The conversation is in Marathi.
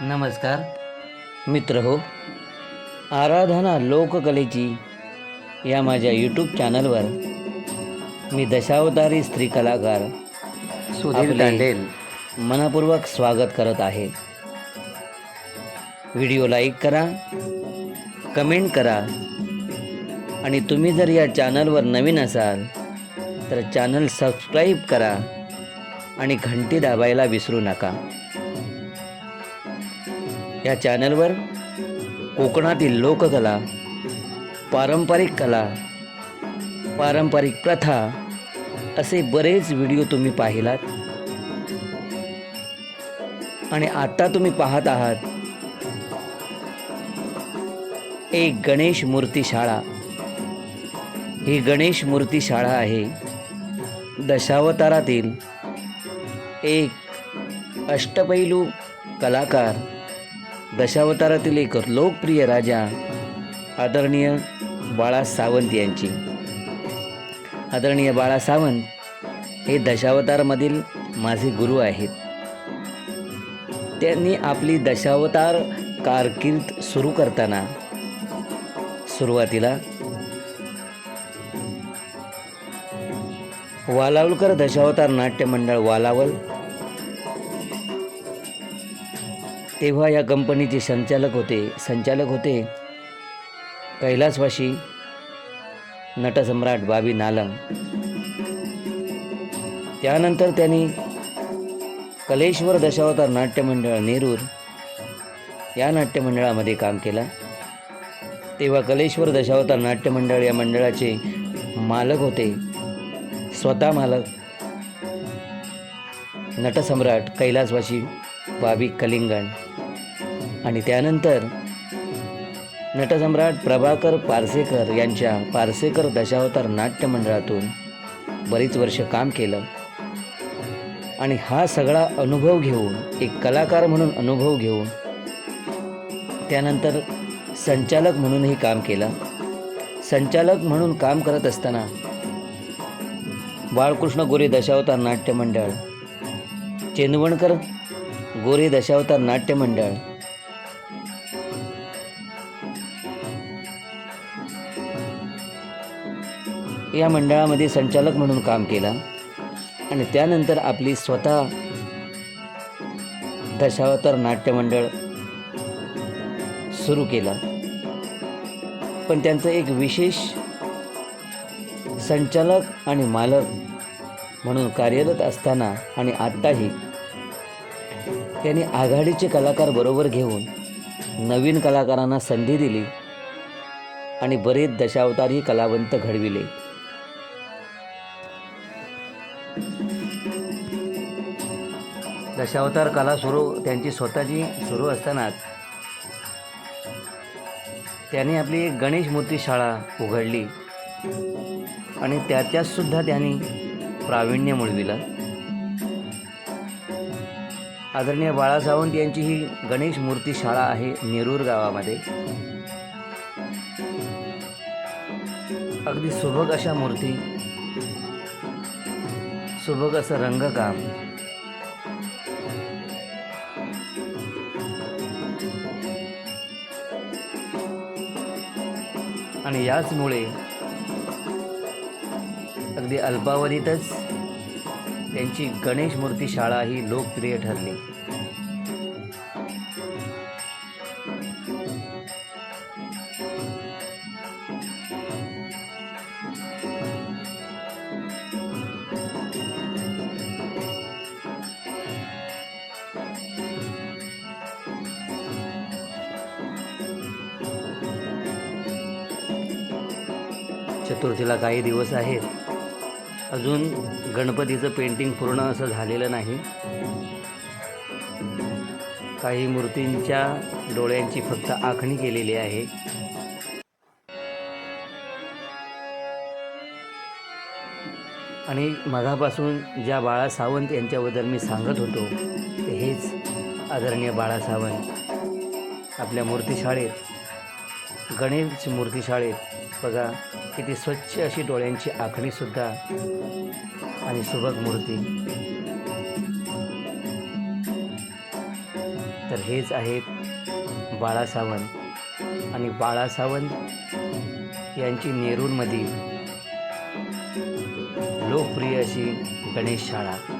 नमस्कार. मित्र हो आराधना लोककलेची या माझ्या यूट्यूब चॅनलवर मी दशावतारी स्त्री कलाकार सुधीर दांडेल. मनपूर्वक स्वागत करत आहे. व्हिडिओ लाईक करा कमेंट करा आणि तुम्ही जर या चॅनलवर नवीन असाल तर चॅनल सबस्क्राईब करा आणि घंटी दाबायला विसरू नका. या चॅनलवर कोकणातील लोककला पारंपरिक कला पारंपरिक प्रथा असे बरेच व्हिडिओ तुम्ही पाहिलात. आणि आत्ता तुम्ही पाहत आहात एक गणेश मूर्ती शाळा. ही गणेश मूर्ती शाळा आहे दशावतारातील एक अष्टपैलू कलाकार दशावतारातील एक लोकप्रिय राजा आदरणीय बाळा सावंत यांची. आदरणीय बाळा सावंत हे दशावतारमधील माझे गुरु आहेत. त्यांनी आपली दशावतार कारकीर्द सुरू करताना सुरुवातीला वालावलकर दशावतार नाट्य मंडळ वालावल तेव्हा या कंपनीचे संचालक होते. संचालक होते कैलासवाशी नटसम्राट बाबी नालंग. त्यानंतर त्यांनी कलेश्वर दशावतार नाट्यमंडळ नेरूर या नाट्यमंडळामध्ये काम केलं. तेव्हा कलेश्वर दशावतार नाट्यमंडळ या मंडळाचे मालक होते. स्वतः मालक नटसम्राट कैलासवाशी बाबी कलिंगण आणि त्यानंतर नटसम्राट प्रभाकर पारसेकर यांच्या पारसेकर दशावतार नाट्य मंडळातून बरीच वर्ष काम केलं. आणि हा सगळा अनुभव घेऊन एक कलाकार म्हणून अनुभव घेऊन त्यानंतर संचालक म्हणूनही काम केलं. संचालक म्हणून काम करत असताना बाळकृष्ण गोरे दशावतार नाट्य मंडळ चेंदवणकर गोरे दशावतार नाट्य या मंडळामध्ये संचालक म्हणून काम केलं. आणि त्यानंतर आपली स्वतः दशावतार नाट्य मंडळ सुरू केलं. पण त्यांचं एक विशेष संचालक आणि मालक म्हणून कार्यरत असताना आणि आत्ताही त्यांनी आघाडीचे कलाकार बरोबर घेऊन नवीन कलाकारांना संधी दिली आणि बरेच दशावतारही कलावंत घडविले. दशावतार कला सुरू त्यांची स्वतःची सुरू असतानाच त्याने आपली एक गणेश मूर्ती शाळा उघडली आणि त्याच्यात सुद्धा त्यांनी प्रावीण्य मिळविलं. आदरणीय बाळा सावंत यांची ही गणेश मूर्ती शाळा आहे नेरूर गावामध्ये. अगदी सुबक अशा मूर्ती सुबक असं रंगकाम आणि याचमुळे अगदी अल्पावधीतच त्यांची गणेश मूर्ती शाळा ही लोकप्रिय ठरली. चतुर्थीला काही दिवस आहेत. अजून गणपतीचं पेंटिंग पूर्ण असं झालेलं नाही. काही मूर्तींच्या डोळ्यांची फक्त आखणी केलेली आहे. आणि मधापासून ज्या बाळा सावंत यांच्याबद्दल मी सांगत होतो ते हेच आदरणीय बाळा सावंत. आपल्या मूर्तीशाळेत गणेश मूर्तीशाळेत बघा किती स्वच्छ अशी डोळ्यांची आखणीसुद्धा आणि सुबक मूर्ती. तर हेच आहेत बाळा सावंत आणि बाळा सावंत यांची नेरूरमधील लोकप्रिय अशी गणेश शाळा.